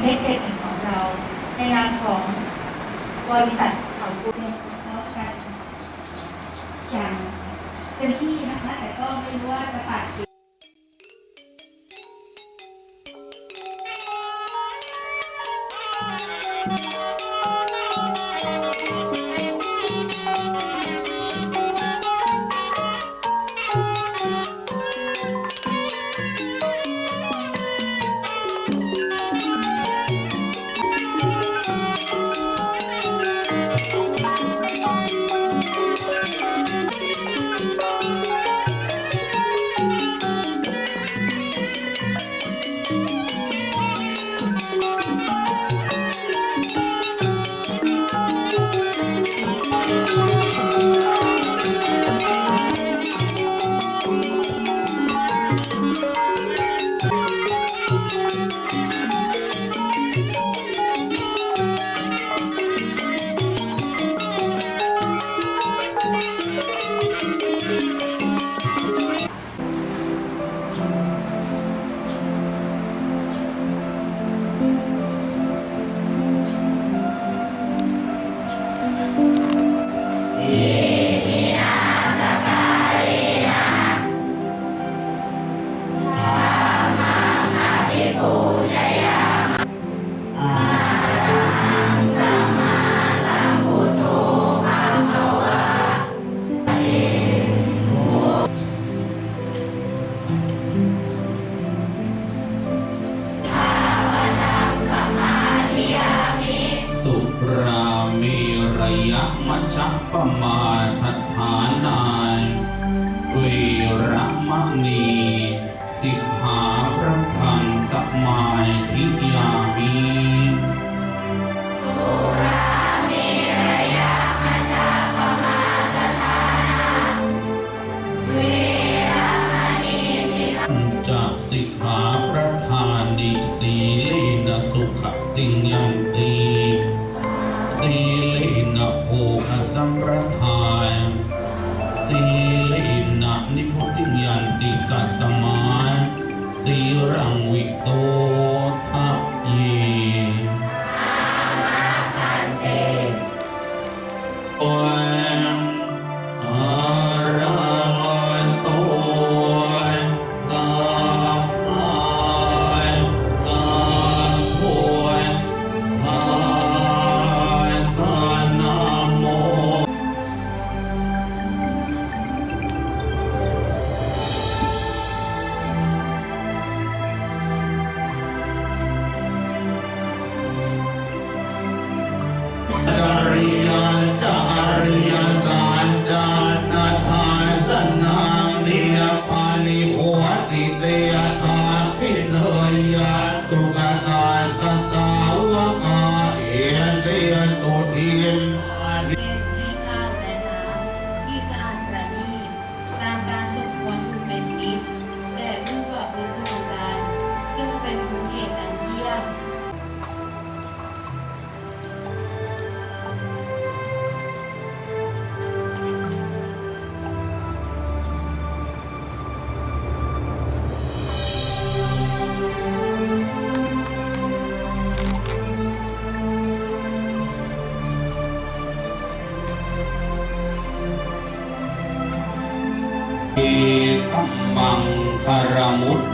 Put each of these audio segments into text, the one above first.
เทศเทคนของเรา ในนามของบริษัทเฉาปูเนี่ยเราการอย่างเต็มที่นะคะแต่ก็ไม่รู้ว่าจะปาดกี่ สิกขาระทังสมายที่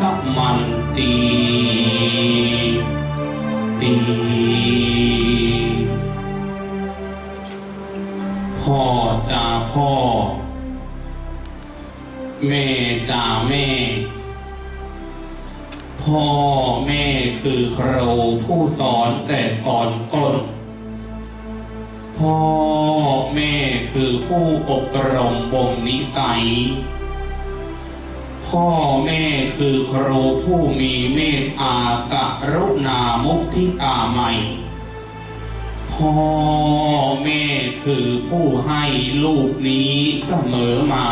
ตมันตีตีพ่อจ่าพ่อ แม่จ่าแม่ พ่อแม่คือครูผู้สอนแต่ก่อนต้นพ่อแม่คือผู้อบรมบ่มนิสัย พ่อแม่คือครูผู้มีเมตตากรุณามุทิตาใหม่พ่อแม่คือผู้ให้ลูกนี้เสมอมา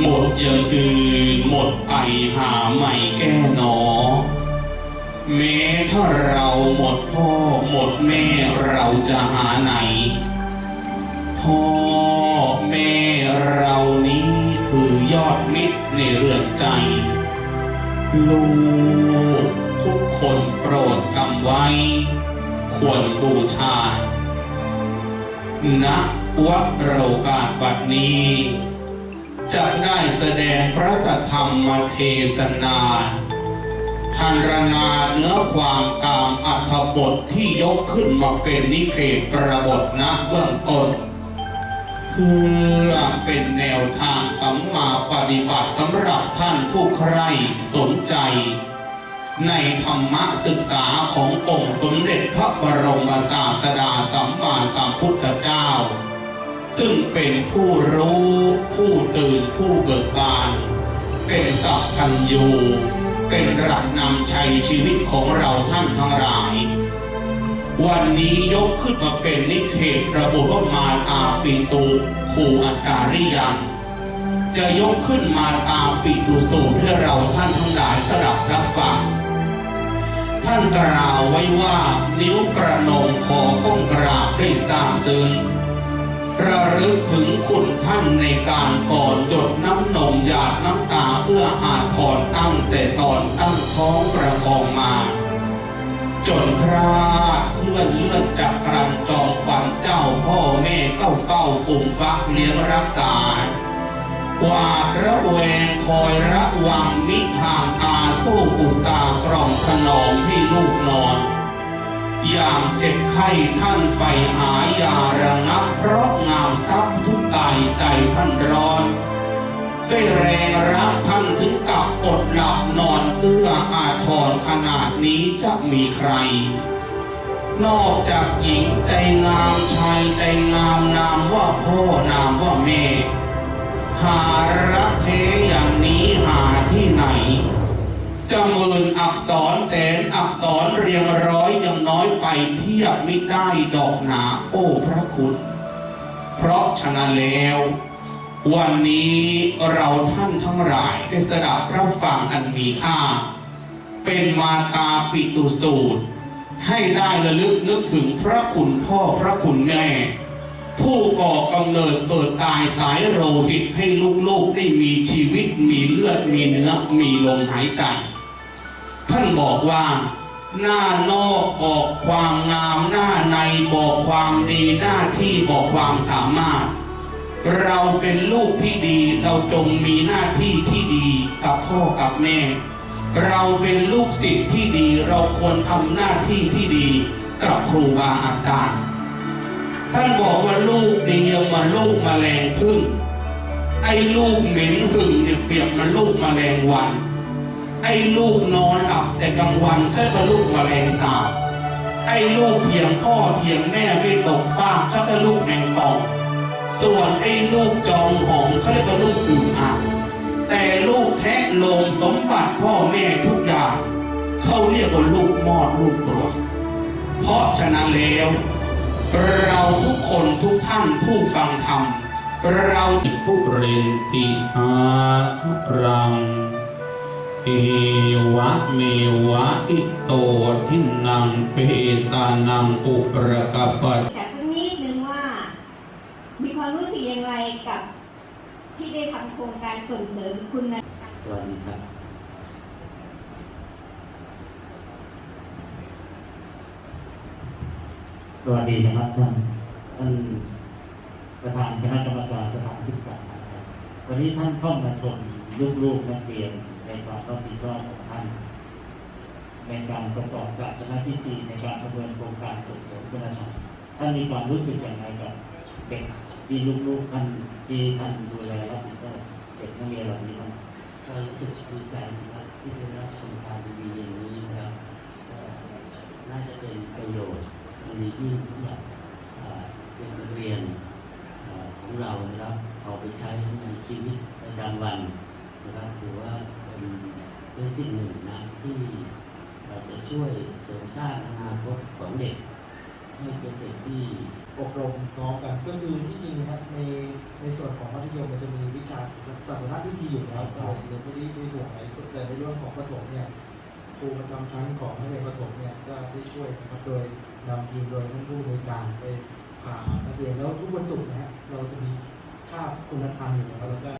หมดอย่างอื่นหมดไปหาใหม่แก้หนอ แม้ถ้าเราหมดพ่อหมดแม่เราจะหาไหน พ่อแม่เรานี้ คือยอดมิตรในเรือนใจ ลูกทุกคนโปรดกำไว้ ควรบูชาณวัดโรกาสบัดนี้ จะได้แสดงพระสัทธรรมเทศนาทันรนาเนื้อความตามอัธบทที่ยกขึ้นมาเป็นนิเทศประบทณเบื้องต้น เพื่อเป็นแนวทางสัมมาปฏิบัติสำหรับท่านผู้ใคร่สนใจ ในธรรมศึกษาขององค์สมเด็จพระบรมศาสดาสัมมาสัมพุทธเจ้า ซึ่งเป็นผู้รู้ผู้ตื่นผู้เบิกบาน เป็นสัพพัญญูเป็นหลักนำชัยชีวิตของเราท่านทั้งหลาย วันนี้ยกขึ้นมาเป็นนิเทศระบุว่ามาตาปิตูคูอาจาริยัง จะยกขึ้นมาตาปิตุสูตรเพื่อเราท่านทั้งหลายสดับรับฟังท่านกล่าวไว้ว่านิ้วกระนงคอก้มกราบได้ทราบซึ้งระลึกถึงคุณท่านในการก่อนหยดน้ำนมหยาดน้ำตาเพื่ออาทรตั้งแต่ตอนตั้งท้องประคองมา จนพระ อนเลื่อนจากกรันจองขวัญเจ้าพ่อแม่เก็เฝ้าฝุ่มฟักเลี้ยงรักษาหวาดระแวงคอยระวังมิห่างตาสู้อุตสากล่อมถนอมให้ลูกนอน อย่างเจ็บไข้ท่านไฟหายาระงับเพราะงามทรัพย์ทุกกายใจท่านร้อนได้แรงรักท่านถึงกับอดหลับนอนเอื้ออาทรขนาดนี้จะมีใคร นอกจากหญิงใจงามชายใจงามนามว่าพ่อนามว่าแม่ หารักเทอย่างนี้หาที่ไหนจะหมื่นอักษรแสนอักษรเรียงร้อยยังน้อยไปเทียบไม่ได้ดอกหนาโอ้พระคุณ เพราะฉะนั้นแล้ว วันนี้เราท่านทั้งหลายได้สดับรับฟังอันมีค่า เป็นมาตาปิตุสูตร ให้ได้ระลึกนึกถึงพระคุณพ่อพระคุณแม่ ผู้ก่อกำเนิดเกิดตายสายโลหิตให้ลูกๆได้มีชีวิตมีเลือดมีเนื้อมีลมหายใจ ท่านบอกว่าหน้านอกบอกความงามหน้าในบอกความดีหน้าที่บอกความสามารถ เราเป็นลูกที่ดีเราจงมีหน้าที่ที่ดีกับพ่อกับแม่ เราเป็นลูกศิษย์ที่ดีเราควรทำหน้าที่ที่ดีกับครูบาอาจารย์ ท่านบอกว่าลูกเดียังมาลูกแมลงพึ่งไอ้ลูกเหม็นหึ่งเนี่ยเปรียบมันลูกแมลงวัน ไอ้ลูกนอนหลับแต่กลางวันก็เป็นลูกแมลงสาบไอ้ลูกเถียงพ่อเถียงแม่ไม่ตกฟากก็เป็นลูกแมงป่องส่วนไอ้ลูกจองหองเขาเรียกว่าลูกอึ่งอ่าง แต่ลูกแทะลมสมบัติพ่อแม่ทุกอย่าง เขาเรียกว่าลูกมอดลูกกรวดเพราะฉะนั้นแล้ว เราทุกคนทุกท่านผู้ฟังธรรมเราเป็นผู้เรียนติสาธุรังเอวะเมวะอิโตทินังเปตานังอุปรกปปแต่สักนิดนึงว่า มีความรู้สึกอย่างไรกับ ที่ได้ทำโครงการส่งเสริมคุณนะสวัสดีครับ สวัสดีนะครับท่านท่านประธานคณะกรรมการสถานศึกษาครับวันนี้ท่านเข้ามาชมลูกๆนักเรียนในความรับผิดชอบของท่าน ในการประกอบศาสนพิธีในการประเมินโครงการส่งเสริมคุณธรรมท่านมีความรู้สึกอย่างไรกับ เด็กที่ลูกๆท่านที่ท่านดูแลรับผิดชอบเด็กนักเรียนเหล่านี้ครับก็รู้สึกดีใจนะครับที่ได้รับโครงการดีๆอย่างนี้นะครับก็น่าจะเป็นประโยชน์ในที่สำหรับเอ่อเด็กนักเรียนของเรานะครับเอาไปใช้ในชีวิตประจำวันนะครับถือว่าเป็นเรื่องที่หนึ่งนะที่เราจะช่วยเสริมสร้างอนาคตของเด็ก ให้เป็นเด็กที่อบรมซ้อมกันก็คือที่จริงนะครับในในส่วนของมัธยมมันจะมีวิชาศาสนพิธีอยู่แล้วก็เลยไม่ได้ไม่ห่วงอะไรสุดแต่ในเรื่องของประถมเนี่ยครูประจำชั้นของนักเรียนประถมเนี่ยก็ได้ช่วยนะครับโดยนำทีมโดยท่านผู้ในการไปพานักเรียนแล้วทุกวันศุกร์นะฮะเราจะมีคาคุณธรรมอยู่แล้วแล้วก็